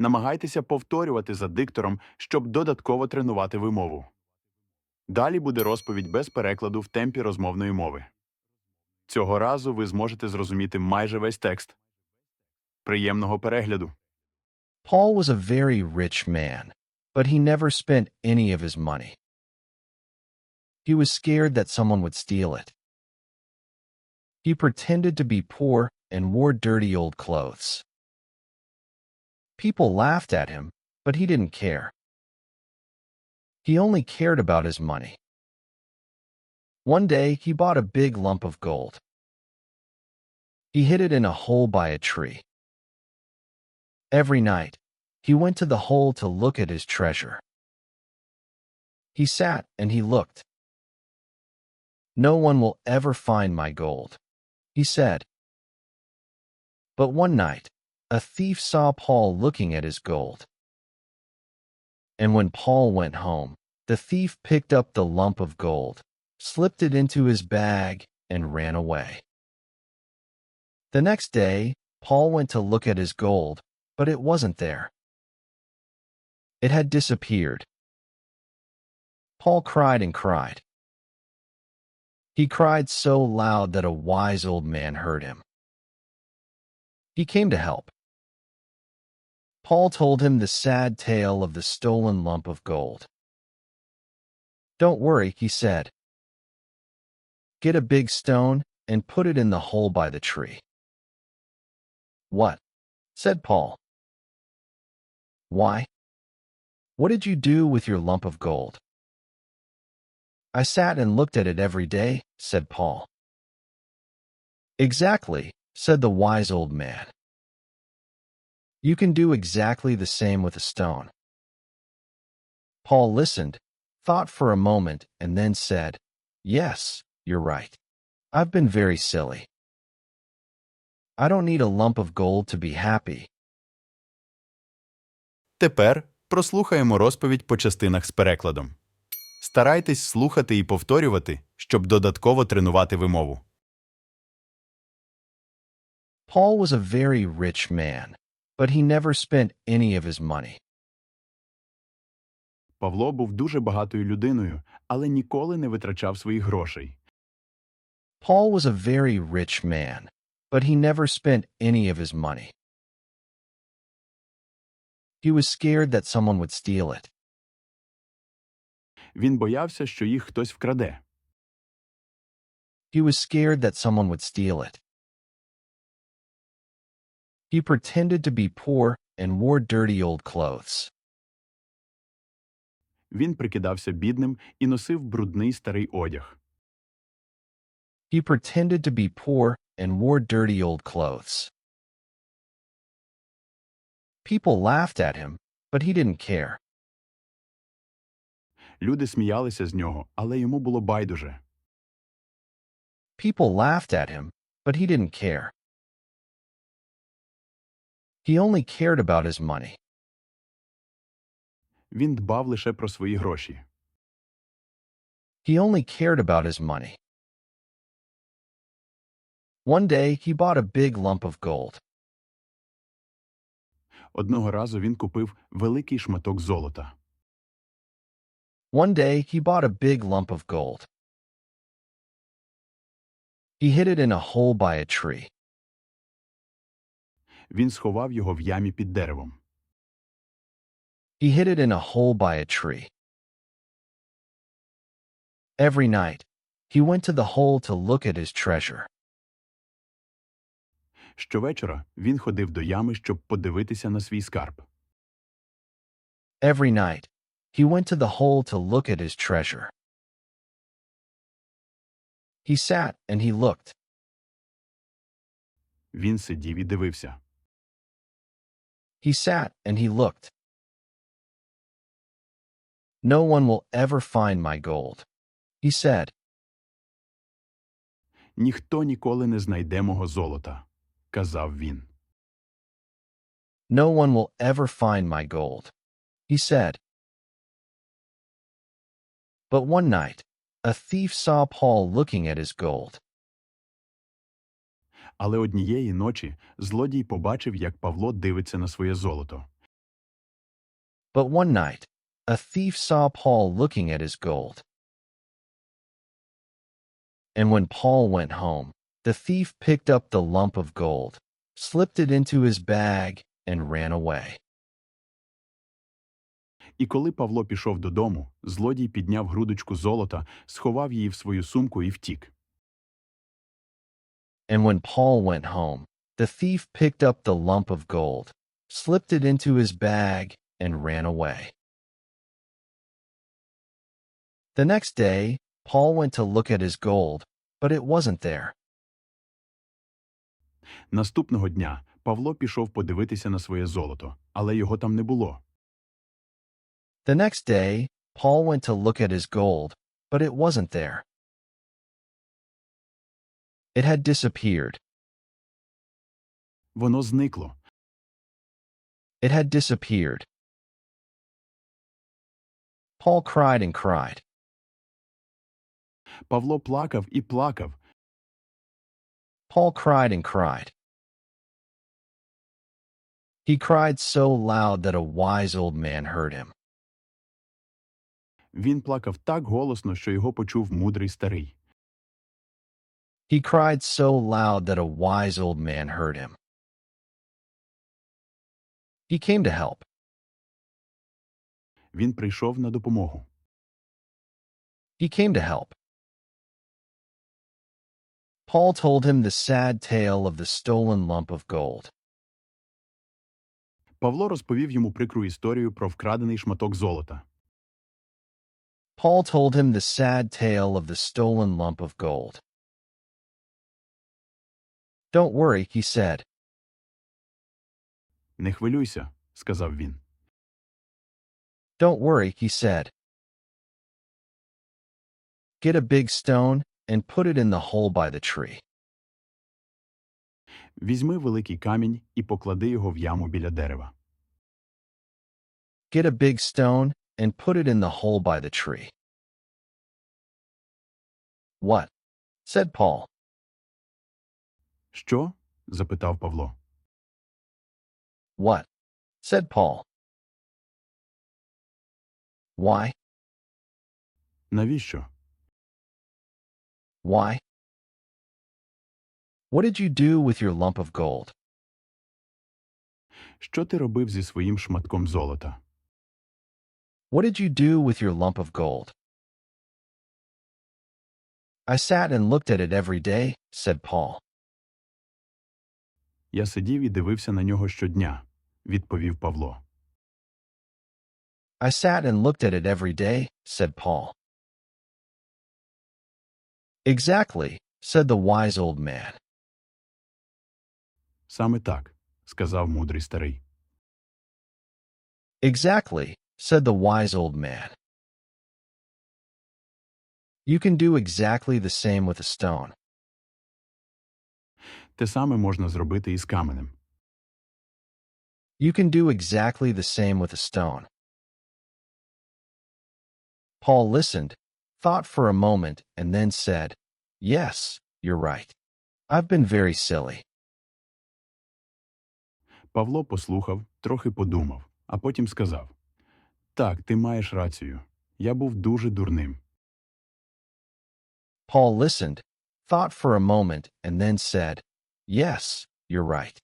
Намагайтеся повторювати за диктором, щоб додатково тренувати вимову. Далі буде розповідь без перекладу в темпі розмовної мови. Цього разу ви зможете зрозуміти майже весь текст. Приємного перегляду! Paul was a very rich man, but he never spent any of his money. He was scared that someone would steal it. He pretended to be poor and wore dirty old clothes. People laughed at him, but he didn't care. He only cared about his money. One day, he bought a big lump of gold. He hid it in a hole by a tree. Every night, he went to the hole to look at his treasure. He sat and he looked. No one will ever find my gold, he said. But one night, a thief saw Paul looking at his gold. And when Paul went home, the thief picked up the lump of gold, slipped it into his bag, and ran away. The next day, Paul went to look at his gold, but it wasn't there. It had disappeared. Paul cried and cried. He cried so loud that a wise old man heard him. He came to help. Paul told him the sad tale of the stolen lump of gold. Don't worry, he said. Get a big stone and put it in the hole by the tree. What? said Paul. Why? What did you do with your lump of gold? I sat and looked at it every day, said Paul. Exactly, said the wise old man. You can do exactly the same with a stone. Paul listened, thought for a moment, and then said, Yes, you're right. I've been very silly. I don't need a lump of gold to be happy. Тепер прослухаємо розповідь по частинах з перекладом. Старайтесь слухати і повторювати, щоб додатково тренувати вимову. Paul was a very rich man, but he never spent any of his money. Павло був дуже багатою людиною, але ніколи не витрачав своїх грошей. Paul was a very rich man, but he never spent any of his money. He was scared that someone would steal it. Він боявся, що їх хтось вкраде. He was scared that someone would steal it. He pretended to be poor and wore dirty old clothes. Він прикидався бідним і носив брудний старий одяг. He pretended to be poor and wore dirty old clothes. People laughed at him, but he didn't care. Люди сміялися з нього, але йому було байдуже. People laughed at him, but he didn't care. He only cared about his money. Він дбав лише про свої гроші. He only cared about his money. One day, he bought a big lump of gold. Одного разу він купив великий шматок золота. One day, he bought a big lump of gold. He hid it in a hole by a tree. Він сховав його в ямі під деревом. He hid it in a hole by a tree. Every night, he went to the hole to look at his treasure. Щовечора він ходив до ями, щоб подивитися на свій скарб. Every night, he went to the hole to look at his treasure. He sat and he looked. Він сидів і дивився. He sat and he looked. No one will ever find my gold. He said, Ніхто ніколи не знайде мого золота, казав він. No one will ever find my gold. He said. But one night, a thief saw Paul looking at his gold. Але однієї ночі злодій побачив, як Павло дивиться на своє золото. But one night, a thief saw Paul looking at his gold. And when Paul went home, the thief picked up the lump of gold, slipped it into his bag, and ran away. І коли Павло пішов додому, злодій підняв грудочку золота, сховав її в свою сумку і втік. And when Paul went home, the thief picked up the lump of gold, slipped it into his bag, and ran away. The next day, Paul went to look at his gold, but it wasn't there. Наступного дня Павло пішов подивитися на своє золото, але його там не було. The next day, Paul went to look at his gold, but it wasn't there. It had disappeared. Воно зникло. It had disappeared. Paul cried and cried. Павло плакав і плакав. Paul cried and cried. He cried so loud that a wise old man heard him. Він плакав так голосно, що його почув мудрий старий. He cried so loud that a wise old man heard him. He came to help. Він прийшов на допомогу. He came to help. Paul told him the sad tale of the stolen lump of gold. Павло розповів йому прикру історію про вкрадений шматок золота. Paul told him the sad tale of the stolen lump of gold. Don't worry, he said. Не хвилюйся, сказав він. Don't worry, he said. Get a big stone and put it in the hole by the tree. Візьми великий камінь і поклади його в яму біля дерева. Get a big stone and put it in the hole by the tree. What? said Paul. Що? запитав Павло. What? said Paul. Why? Навіщо? Why? What did you do with your lump of gold? Що ти робив зі своїм шматком золота? What did you do with your lump of gold? I sat and looked at it every day, said Paul. Я сидів і дивився на нього щодня, відповів Павло. I sat and looked at it every day, said Paul. Exactly, said the wise old man. Саме так, сказав мудрий старий. Exactly, said the wise old man. You can do exactly the same with a stone. Те саме можна зробити і з каменем. You can do exactly the same with a stone. Paul listened, thought for a moment, and then said, Yes, you're right. I've been very silly. Павло послухав, трохи подумав, а потім сказав: Так, ти маєш рацію. Я був дуже дурним. Paul listened, thought for a moment, and then said, Yes, you're right.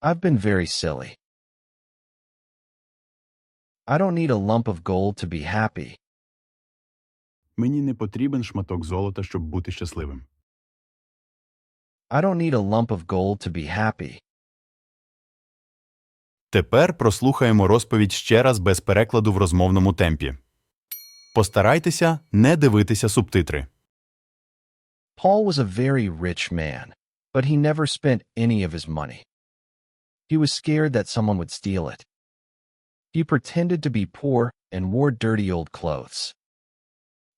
I've been very silly. I don't need a lump of gold to be happy. Мені не потрібен шматок золота, щоб бути щасливим. I don't need a lump of gold to be happy. Тепер прослухаємо розповідь ще раз без перекладу в розмовному темпі. Постарайтеся не дивитися субтитри. Paul was a very rich man, but he never spent any of his money. He was scared that someone would steal it. He pretended to be poor and wore dirty old clothes.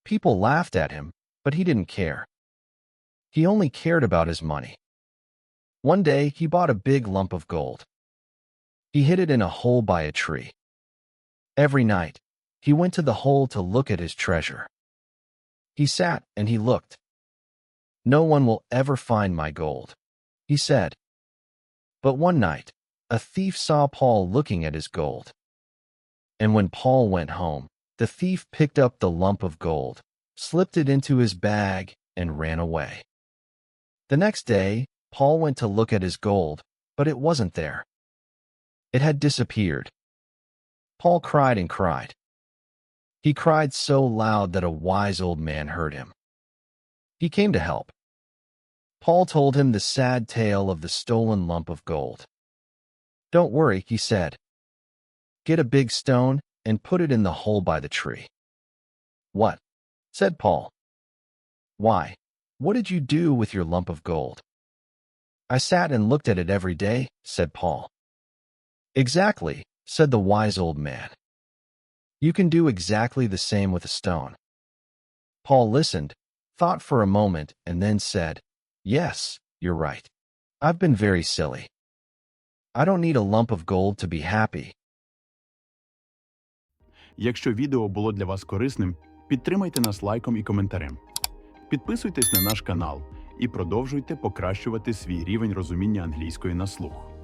People laughed at him, but he didn't care. He only cared about his money. One day, he bought a big lump of gold. He hid it in a hole by a tree. Every night, he went to the hole to look at his treasure. He sat and he looked. No one will ever find my gold, he said. But one night, a thief saw Paul looking at his gold. And when Paul went home, the thief picked up the lump of gold, slipped it into his bag, and ran away. The next day, Paul went to look at his gold, but it wasn't there. It had disappeared. Paul cried and cried. He cried so loud that a wise old man heard him. He came to help. Paul told him the sad tale of the stolen lump of gold. Don't worry, he said. Get a big stone and put it in the hole by the tree. What? said Paul. Why, what did you do with your lump of gold? I sat and looked at it every day, said Paul. Exactly, said the wise old man. You can do exactly the same with a stone. Paul listened, thought for a moment, and then said, Yes, you're right. I've been very silly. I don't need a lump of gold to be happy. Якщо відео було для вас корисним, підтримайте нас лайком і коментарем. Підписуйтесь на наш канал і продовжуйте покращувати свій рівень розуміння англійської на слух.